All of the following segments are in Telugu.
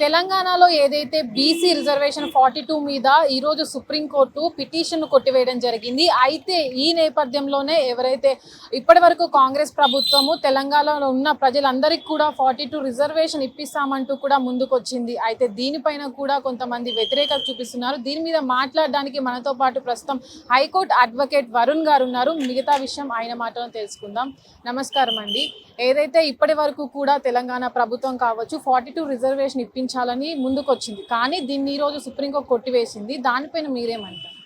తెలంగాణలో ఏదైతే బీసీ రిజర్వేషన్ ఫార్టీ టూ మీద ఈరోజు సుప్రీంకోర్టు పిటిషన్ కొట్టివేయడం జరిగింది. అయితే ఈ నేపథ్యంలోనే ఎవరైతే ఇప్పటి వరకు కాంగ్రెస్ ప్రభుత్వము తెలంగాణలో ఉన్న ప్రజలందరికీ కూడా ఫార్టీ టూ రిజర్వేషన్ ఇప్పిస్తామంటూ కూడా ముందుకొచ్చింది. అయితే దీనిపైన కూడా కొంతమంది వ్యతిరేకత చూపిస్తున్నారు. దీని మీద మాట్లాడడానికి మనతో పాటు ప్రస్తుతం హైకోర్టు అడ్వకేట్ వరుణ్ గారు ఉన్నారు. మిగతా విషయం ఆయన మాటలను తెలుసుకుందాం. నమస్కారం అండి. ఏదైతే ఇప్పటి వరకు కూడా తెలంగాణ ప్రభుత్వం కావచ్చు ఫార్టీ టూ రిజర్వేషన్ ఇప్పించాలని ముందుకొచ్చింది. కానీ దీన్ని ఈరోజు సుప్రీంకోర్టు కొట్టివేసింది. దానిపైన మీరేమంటారు?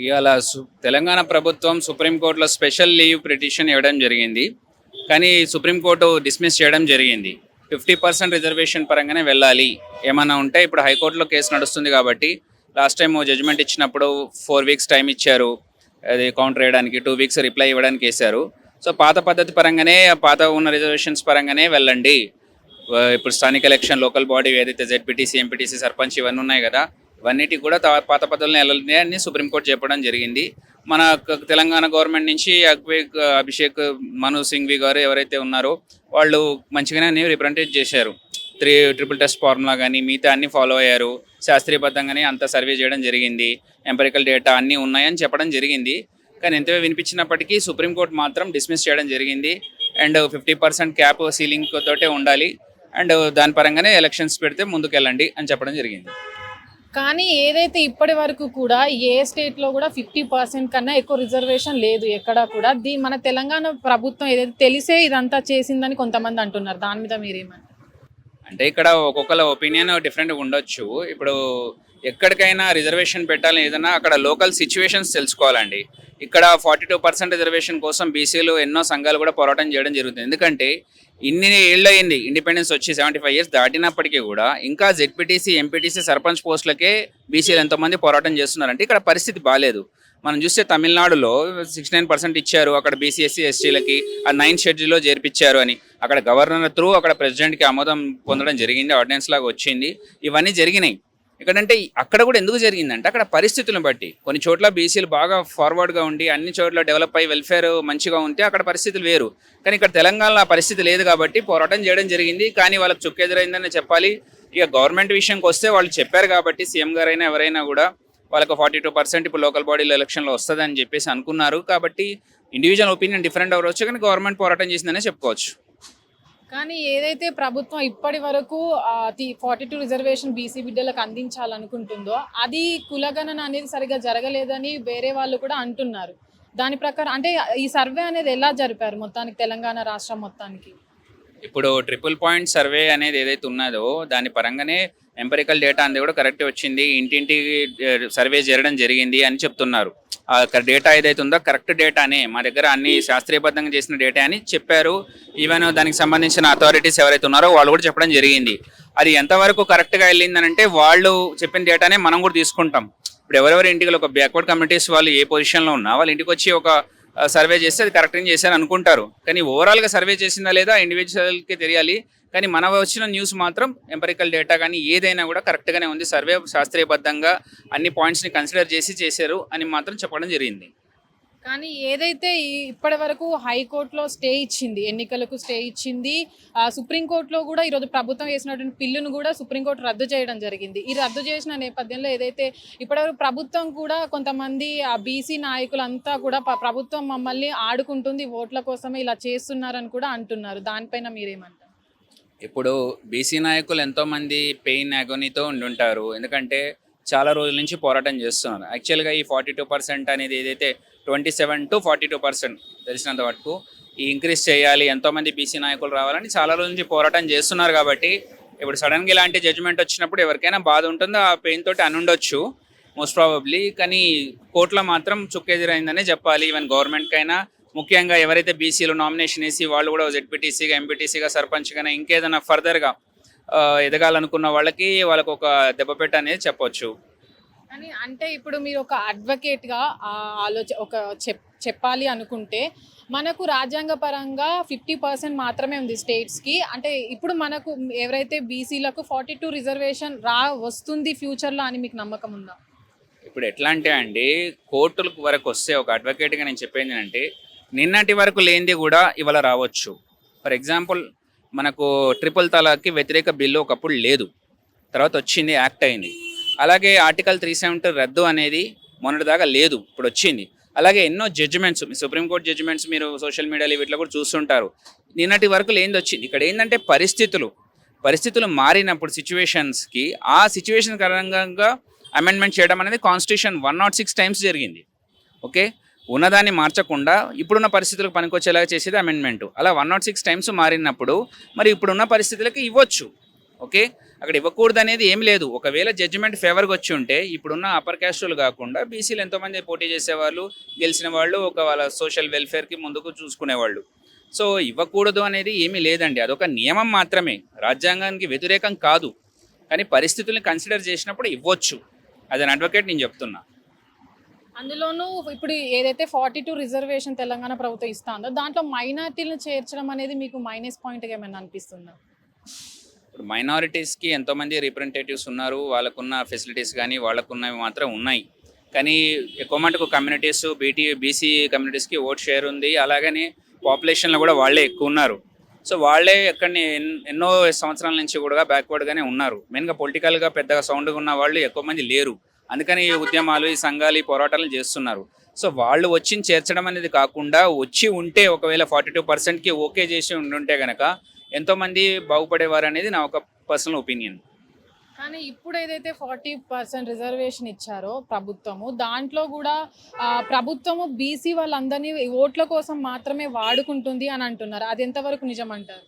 ఇవాళ సు- తెలంగాణ ప్రభుత్వం సుప్రీంకోర్టులో స్పెషల్ లీవ్ పిటిషన్ ఇవ్వడం జరిగింది. కానీ సుప్రీంకోర్టు డిస్మిస్ చేయడం జరిగింది. ఫిఫ్టీ పర్సెంట్ రిజర్వేషన్ పరంగానే వెళ్ళాలి. ఏమన్నా ఉంటే ఇప్పుడు హైకోర్టులో కేసు నడుస్తుంది కాబట్టి లాస్ట్ టైం జడ్జిమెంట్ ఇచ్చినప్పుడు ఫోర్ వీక్స్ టైం ఇచ్చారు. అది కౌంటర్ వేయడానికి టూ వీక్స్ రిప్లై ఇవ్వడానికి వేశారు. సో పాత పద్ధతి పరంగానే పాత ఉన్న రిజర్వేషన్స్ పరంగానే వెళ్ళండి. ఇప్పుడు స్థానిక ఎలక్షన్ లోకల్ బాడీ ఏదైతే జెడ్పీటీసీ ఎంపీటీసీ సర్పంచ్ ఇవన్నీ ఉన్నాయి కదా ఇవన్నిటి కూడా పాత పద్ధతులను వెళ్ళాలి అని సుప్రీంకోర్టు చెప్పడం జరిగింది. మన తెలంగాణ గవర్నమెంట్ నుంచి అక్వేక్ అభిషేక్ మను సింఘ్వి గారు ఎవరైతే ఉన్నారో వాళ్ళు మంచిగానే రిప్రజెంటేట్ చేశారు. త్రీ ట్రిపుల్ టెస్ట్ ఫార్ములా కానీ మిగతా అన్ని ఫాలో అయ్యారు. శాస్త్రీయబద్ధంగానే అంత సర్వే చేయడం జరిగింది. ఎంపరికల్ డేటా అన్నీ ఉన్నాయని చెప్పడం జరిగింది. కానీ ఎంతవే వినిపించినప్పటికీ సుప్రీంకోర్టు మాత్రం డిస్మిస్ చేయడం జరిగింది. And fifty percent cap ceiling తోటే ఉండాలి. అండ్ దాని పరంగానే ఎలక్షన్స్ పెడితే ముందుకెళ్ళండి అని చెప్పడం జరిగింది. కానీ ఏదైతే ఇప్పటి వరకు కూడా ఏ స్టేట్లో కూడా ఫిఫ్టీ పర్సెంట్ కన్నా ఎక్కువ రిజర్వేషన్ లేదు ఎక్కడా కూడా. దీ మన తెలంగాణ ప్రభుత్వం ఏదైతే తెలిసే ఇదంతా చేసిందని కొంతమంది అంటున్నారు. దాని మీద మీరేమంటారు? అంటే ఇక్కడ ఒక్కొక్కల ఒపీనియన్ డిఫరెంట్గా ఉండొచ్చు. ఇప్పుడు ఎక్కడికైనా రిజర్వేషన్ పెట్టాలి ఏదైనా అక్కడ లోకల్ సిచ్యువేషన్స్ తెలుసుకోవాలండి. ఇక్కడ ఫార్టీ టూ పర్సెంట్ రిజర్వేషన్ కోసం బీసీలు ఎన్నో సంఘాలు కూడా పోరాటం చేయడం జరుగుతుంది. ఎందుకంటే ఇన్ని ఏళ్ళు అయింది ఇండిపెండెన్స్ వచ్చి సెవెంటీ ఫైవ్ ఇయర్స్ దాటినప్పటికీ కూడా ఇంకా జెడ్పీటీసీ ఎంపీటీసీ సర్పంచ్ పోస్టులకే బీసీలు ఎంతోమంది పోరాటం చేస్తున్నారంటే ఇక్కడ పరిస్థితి బాగాలేదు మనం చూస్తే తమిళనాడులో సిక్స్టీ నైన్ పర్సెంట్ ఇచ్చారు అక్కడ బీసీఎస్సీ ఎస్టీలకి ఆ నైన్ షెడ్యూల్లో చేర్పించారు అని. అక్కడ గవర్నర్ త్రూ అక్కడ ప్రెసిడెంట్కి ఆమోదం పొందడం జరిగింది ఆర్డినెన్స్ లాగా వచ్చింది. ఇవన్నీ జరిగినాయి. ఇక్కడంటే అక్కడ కూడా ఎందుకు జరిగిందంటే అక్కడ పరిస్థితులను బట్టి. కొన్ని చోట్ల బీసీలు బాగా ఫార్వర్డ్గా ఉండి అన్ని చోట్ల డెవలప్ అయ్యి వెల్ఫేర్ మంచిగా ఉంటే అక్కడ పరిస్థితులు వేరు. కానీ ఇక్కడ తెలంగాణలో ఆ పరిస్థితి లేదు కాబట్టి పోరాటం చేయడం జరిగింది. కానీ వాళ్ళకి చుక్కెదురైందని చెప్పాలి. ఇక గవర్నమెంట్ విషయంకి వస్తే వాళ్ళు చెప్పారు కాబట్టి సీఎం గారైనా ఎవరైనా కూడా వాళ్ళకి ఫార్టీ టూ పర్సెంట్ ఇప్పుడు లోకల్ బాడీలో ఎలక్షన్లో వస్తుందని చెప్పేసి అనుకున్నారు. కాబట్టి ఇండివిజువల్ ఒపీనియన్ డిఫరెంట్ అవ్వచ్చు కానీ గవర్నమెంట్ పోరాటం చేసిందనే చెప్పుకోవచ్చు. కానీ ఏదైతే ప్రభుత్వం ఇప్పటి వరకు ఫార్టీ టూ రిజర్వేషన్ బీసీ బిడ్డలకు అందించాలనుకుంటుందో అది కులగణన అనేది సరిగా జరగలేదని వేరే వాళ్ళు కూడా అంటున్నారు. దాని ప్రకారం అంటే ఈ సర్వే అనేది ఎలా జరిపారు మొత్తానికి తెలంగాణ రాష్ట్రం మొత్తానికి? ఇప్పుడు ట్రిపుల్ పాయింట్ సర్వే అనేది ఏదైతే ఉన్నదో దాని పరంగానే ఎంపరికల్ డేటా అనేది కూడా కరెక్ట్ వచ్చింది. ఇంటింటికి సర్వే జరగడం జరిగింది అని చెప్తున్నారు. ఆ డేటా ఏదైతే ఉందో కరెక్ట్ డేటానే. మా దగ్గర అన్ని శాస్త్రీయబద్ధంగా చేసిన డేటా అని చెప్పారు. ఈవెన్ దానికి సంబంధించిన అథారిటీస్ ఎవరైతే ఉన్నారో వాళ్ళు కూడా చెప్పడం జరిగింది. అది ఎంతవరకు కరెక్ట్గా వెళ్ళిందని అంటే వాళ్ళు చెప్పిన డేటానే మనం కూడా తీసుకుంటాం. ఇప్పుడు ఎవరెవరి ఇంటికి ఒక బ్యాక్వర్డ్ కమ్యూనిటీస్ వాళ్ళు ఏ పొజిషన్లో ఉన్నా వాళ్ళ ఇంటికి వచ్చి ఒక సర్వే చేస్తే అది కరెక్ట్గా చేశారు అనుకుంటారు కానీ ఓవరాల్గా సర్వే చేసిందా లేదా ఇండివిజువల్కి తెలియాలి. కానీ మన వచ్చిన న్యూస్ మాత్రం ఎంపరికల్ డేటా కానీ ఏదైనా కూడా కరెక్ట్గానే ఉంది. సర్వే శాస్త్రీయబద్ధంగా అన్ని పాయింట్స్ని కన్సిడర్ చేసి చేశారు అని మాత్రం చెప్పడం జరిగింది. కానీ ఏదైతే ఈ ఇప్పటి వరకు హైకోర్టులో స్టే ఇచ్చింది ఎన్నికలకు స్టే ఇచ్చింది ఆ, సుప్రీంకోర్టులో కూడా ఈరోజు ప్రభుత్వం వేసినటువంటి పిల్లును కూడా సుప్రీంకోర్టు రద్దు చేయడం జరిగింది. ఈ రద్దు చేసిన నేపథ్యంలో ఏదైతే ఇప్పటివరకు ప్రభుత్వం కూడా కొంతమంది ఆ బీసీ నాయకులంతా కూడా ప్రభుత్వం మమ్మల్ని ఆడుకుంటుంది ఓట్ల కోసమే ఇలా చేస్తున్నారని కూడా అంటున్నారు. దానిపైన మీరేమంటారు? ఇప్పుడు బీసీ నాయకులు ఎంతోమంది పెయిన్ అగోనీతో ఉండుంటారు. ఎందుకంటే చాలా రోజుల నుంచి పోరాటం చేస్తున్నారు. యాక్చువల్గా ఈ ఫార్టీ టూ పర్సెంట్ అనేది ఏదైతే twenty seven to forty two percent తెలిసినంత వరకు ఈ ఇంక్రీజ్ చేయాలి ఎంతోమంది బీసీ నాయకులు రావాలని చాలా రోజుల నుంచి పోరాటం చేస్తున్నారు కాబట్టి ఇప్పుడు సడన్గా ఇలాంటి జడ్జిమెంట్ వచ్చినప్పుడు ఎవరికైనా బాధ ఉంటుందో ఆ పెయిన్ తోటి అని ఉండొచ్చు మోస్ట్ ప్రాబబ్లీ కానీ కోర్టులో మాత్రం చుక్కెదిరైందనే చెప్పాలి. ఈవెన్ గవర్నమెంట్కైనా ముఖ్యంగా ఎవరైతే బీసీలు నామినేషన్ వేసి వాళ్ళు కూడా జెడ్పీటీసీగా ఎంపీటీసీగా సర్పంచ్గా ఇంకేదైనా ఫర్దర్గా ఎదగాలనుకున్న వాళ్ళకి వాళ్ళకు ఒక దెబ్బపెట్ట అనేది చెప్పొచ్చు. కానీ అంటే ఇప్పుడు మీరు ఒక అడ్వకేట్గా ఆ ఆలోచ ఒక చెప్ చెప్పాలి అనుకుంటే మనకు రాజ్యాంగ పరంగా ఫిఫ్టీ పర్సెంట్ మాత్రమే ఉంది స్టేట్స్కి. అంటే ఇప్పుడు మనకు ఎవరైతే బీసీలకు ఫార్టీ టూ రిజర్వేషన్ రా వస్తుంది ఫ్యూచర్లో అని మీకు నమ్మకం ఉందా? ఇప్పుడు ఎట్లా అంటే అండి కోర్టులకు వరకు వస్తే ఒక అడ్వకేట్గా నేను చెప్పేది అంటే నిన్నటి వరకు లేనిది కూడా ఇవాళ రావచ్చు. ఫర్ ఎగ్జాంపుల్ మనకు ట్రిపుల్ తలాక్కి వ్యతిరేక బిల్లు ఒకప్పుడు లేదు. తర్వాత వచ్చింది యాక్ట్ అయింది. అలాగే ఆర్టికల్ త్రీ సెవెంటీ రద్దు అనేది మొన్నటిదాకా లేదు ఇప్పుడు వచ్చింది. అలాగే ఎన్నో జడ్జిమెంట్స్ సుప్రీంకోర్టు జడ్జిమెంట్స్ మీరు సోషల్ మీడియాలో వీటిలో కూడా చూస్తుంటారు. నిన్నటి వరకు లేనిది వచ్చింది. ఇక్కడ ఏంటంటే పరిస్థితులు పరిస్థితులు మారినప్పుడు సిచ్యువేషన్స్కి ఆ సిచ్యువేషన్ కారణంగా అమెండ్మెంట్ చేయడం అనేది constitution one nought six times జరిగింది. ఓకే ఉన్నదాన్ని మార్చకుండా ఇప్పుడున్న పరిస్థితులకు పనికొచ్చేలాగా చేసేది అమెండ్మెంట్ అలా వన్ నాట్ సిక్స్ టైమ్స్ మారినప్పుడు మరి ఇప్పుడున్న పరిస్థితులకి ఇవ్వచ్చు. ఓకే? అక్కడ ఇవ్వకూడదు అనేది ఏం లేదు. ఒకవేళ జడ్జిమెంట్ ఫేవర్గా వచ్చి ఉంటే ఇప్పుడున్న అప్పర్ క్యాస్టులు కాకుండా బీసీలు ఎంతోమంది పోటీ చేసేవాళ్ళు గెలిచిన వాళ్ళు ఒక వాళ్ళ సోషల్ వెల్ఫేర్కి ముందుకు చూసుకునేవాళ్ళు. సో ఇవ్వకూడదు అనేది ఏమీ లేదండి. అదొక నియమం మాత్రమే. రాజ్యాంగానికి వ్యతిరేకం కాదు. కానీ పరిస్థితుల్ని కన్సిడర్ చేసినప్పుడు ఇవ్వచ్చు. అది అడ్వకేట్ నేను చెప్తున్నా. అందులోనూ ఇప్పుడు ఏదైతే ఫార్టీ టూ రిజర్వేషన్ తెలంగాణ ప్రభుత్వం ఇస్తుందో దాంట్లో మైనార్టీలను చేర్చడం అనేది మీకు మైనస్ పాయింట్గా ఏమైనా అనిపిస్తుందా? ఇప్పుడు మైనారిటీస్కి ఎంతోమంది రిప్రజెంటేటివ్స్ ఉన్నారు వాళ్ళకున్న ఫెసిలిటీస్ కానీ వాళ్ళకున్నవి మాత్రం ఉన్నాయి. కానీ ఎక్కువ మటుకు కమ్యూనిటీస్ బీటీ బీసీ కమ్యూనిటీస్కి ఓట్ షేర్ ఉంది. అలాగని పాపులేషన్లో కూడా వాళ్ళే ఎక్కువ ఉన్నారు. సో వాళ్ళే ఎక్కడిని ఎన్నో సంవత్సరాల నుంచి కూడా బ్యాక్వర్డ్గానే ఉన్నారు. మెయిన్గా పొలిటికల్గా పెద్దగా సౌండ్గా ఉన్న వాళ్ళు ఎక్కువ మంది లేరు. అందుకని ఈ ఉద్యమాలు ఈ సంఘాలు ఈ పోరాటాలు చేస్తున్నారు. సో వాళ్ళు వచ్చి చేర్చడం అనేది కాకుండా వచ్చి ఉంటే ఒకవేళ ఫార్టీ టూ పర్సెంట్కి ఓకే చేసి ఉండుంటే కనుక ఎంతోమంది బాగుపడేవారు అనేది నా ఒక పర్సనల్ ఒపీనియన్. కానీ ఇప్పుడు ఏదైతే ఫార్టీ పర్సెంట్ రిజర్వేషన్ ఇచ్చారో ప్రభుత్వము దాంట్లో కూడా ప్రభుత్వము బీసీ వాళ్ళందరినీ ఓట్ల కోసం మాత్రమే వాడుకుంటుంది అని అంటున్నారు. అది ఎంతవరకు నిజం అంటారు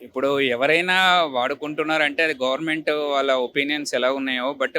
ఇప్పుడు ఎవరైనా వాడుకుంటున్నారంటే అది గవర్నమెంట్ వాళ్ళ ఒపీనియన్స్ ఎలా ఉన్నాయో బట్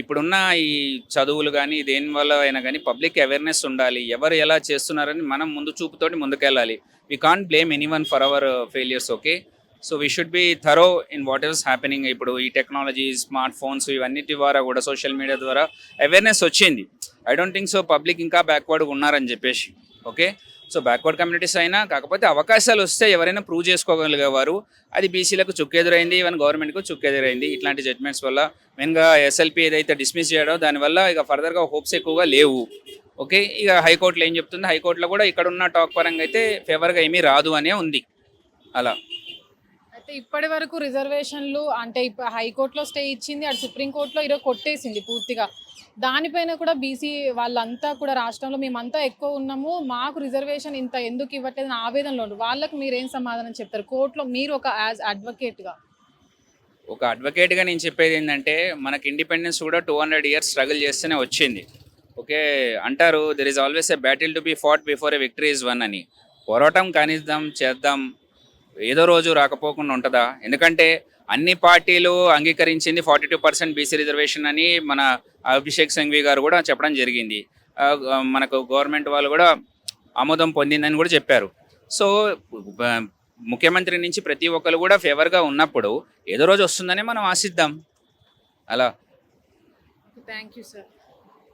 ఇప్పుడున్న ఈ చదువులు కానీ దేని వల్ల అయినా కానీ పబ్లిక్ అవేర్నెస్ ఉండాలి. ఎవరు ఎలా చేస్తున్నారని మనం ముందు చూపుతోటి ముందుకెళ్ళాలి. We can't blame anyone for our failures okay so we should be thorough in what is happening ఇప్పుడు ఈ టెక్నాలజీ స్మార్ట్ ఫోన్స్ ఇవన్నిటి ద్వారా కూడా సోషల్ మీడియా ద్వారా అవేర్నెస్ వచ్చింది. I don't think so public ఇంకా బ్యాక్వర్డ్ ఉన్నారని చెప్పేసి ఓకే సో బ్యాక్వర్డ్ కమ్యూనిటీస్ అయినా కాకపోతే అవకాశాలు వస్తే ఎవరైనా ప్రూవ్ చేసుకోగలిగేవారు. అది బీసీలకు చుక్కెదురైంది ఈవెన్ గవర్నమెంట్కు చుక్కెదురైంది. ఇట్లాంటి జడ్జ్మెంట్స్ వల్ల మెయిన్గా ఎస్ఎల్పి ఏదైతే డిస్మిస్ చేయడో దానివల్ల ఇక ఫర్దర్గా హోప్స్ ఎక్కువగా లేవు. ఓకే? ఇక హైకోర్టులో ఏం చెప్తుంది? హైకోర్టులో కూడా ఇక్కడ ఉన్న టాక్ పరంగా అయితే ఫేవర్గా ఏమీ రాదు అనే ఉంది. అలా. అయితే ఇప్పటి వరకు రిజర్వేషన్లు అంటే ఇప్పుడు హైకోర్టులో స్టే ఇచ్చింది అటు సుప్రీంకోర్టులో ఈరోజు కొట్టేసింది పూర్తిగా. దానిపైన కూడా బీసీ వాళ్ళంతా కూడా రాష్ట్రంలో మేమంతా ఎక్కువ ఉన్నాము. మాకు రిజర్వేషన్ ఇంత ఎందుకు ఇవ్వట్లేదు అని ఆవేదనలో ఉన్నారు. వాళ్ళకి మీరు ఏం సమాధానం చెప్తారు? కోర్టులో మీరు ఒక యాజ్ అడ్వకేట్గా? ఒక అడ్వకేట్గా నేను చెప్పేది ఏంటంటే మనకి ఇండిపెండెన్స్ కూడా టూ హండ్రెడ్ ఇయర్స్ స్ట్రగుల్ చేస్తేనే వచ్చింది. ఓకే అంటారు there is always a battle to be fought before a victory is won అని. పోరాటం కానిద్దాం చేద్దాం ఏదో రోజు రాకపోకుండా ఉంటుందా? ఎందుకంటే అన్ని పార్టీలు అంగీకరించింది forty two percent BC reservation అని మన అభిషేక్ సంఘవి గారు కూడా చెప్పడం జరిగింది. మనకు గవర్నమెంట్ వాళ్ళు కూడా ఆమోదం పొందిందని కూడా చెప్పారు. సో ముఖ్యమంత్రి నుంచి ప్రతి ఒక్కరు కూడా ఫేవర్గా ఉన్నప్పుడు ఏదో రోజు వస్తుందని మనం ఆశిద్దాం. అలా. థ్యాంక్ యూ సార్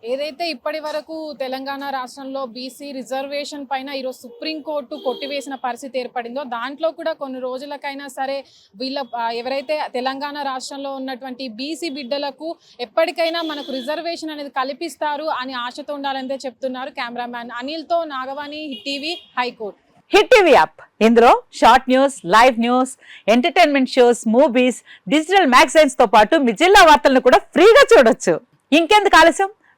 ఏదైతే ఇప్పటి వరకు తెలంగాణ రాష్ట్రంలో బీసీ రిజర్వేషన్ పైన ఈరోజు సుప్రీంకోర్టు కొట్టివేసిన పరిస్థితి ఏర్పడిందో దాంట్లో కూడా కొన్ని రోజులకైనా సరే వీళ్ళ ఎవరైతే తెలంగాణ రాష్ట్రంలో ఉన్నటువంటి బీసీ బిడ్డలకు ఎప్పటికైనా మనకు రిజర్వేషన్ అనేది కల్పిస్తారు అని ఆశతో ఉండాలంటే చెప్తున్నారు cameraman అనిల్తో Nagavani TV high court. Hit TV app. ఇందులో short news live news entertainment shows movies digital మ్యాగజైన్స్తో పాటు మీ జిల్లా వార్తలను కూడా ఫ్రీగా చూడొచ్చు. ఇంకెందుకు ఆలస్యం?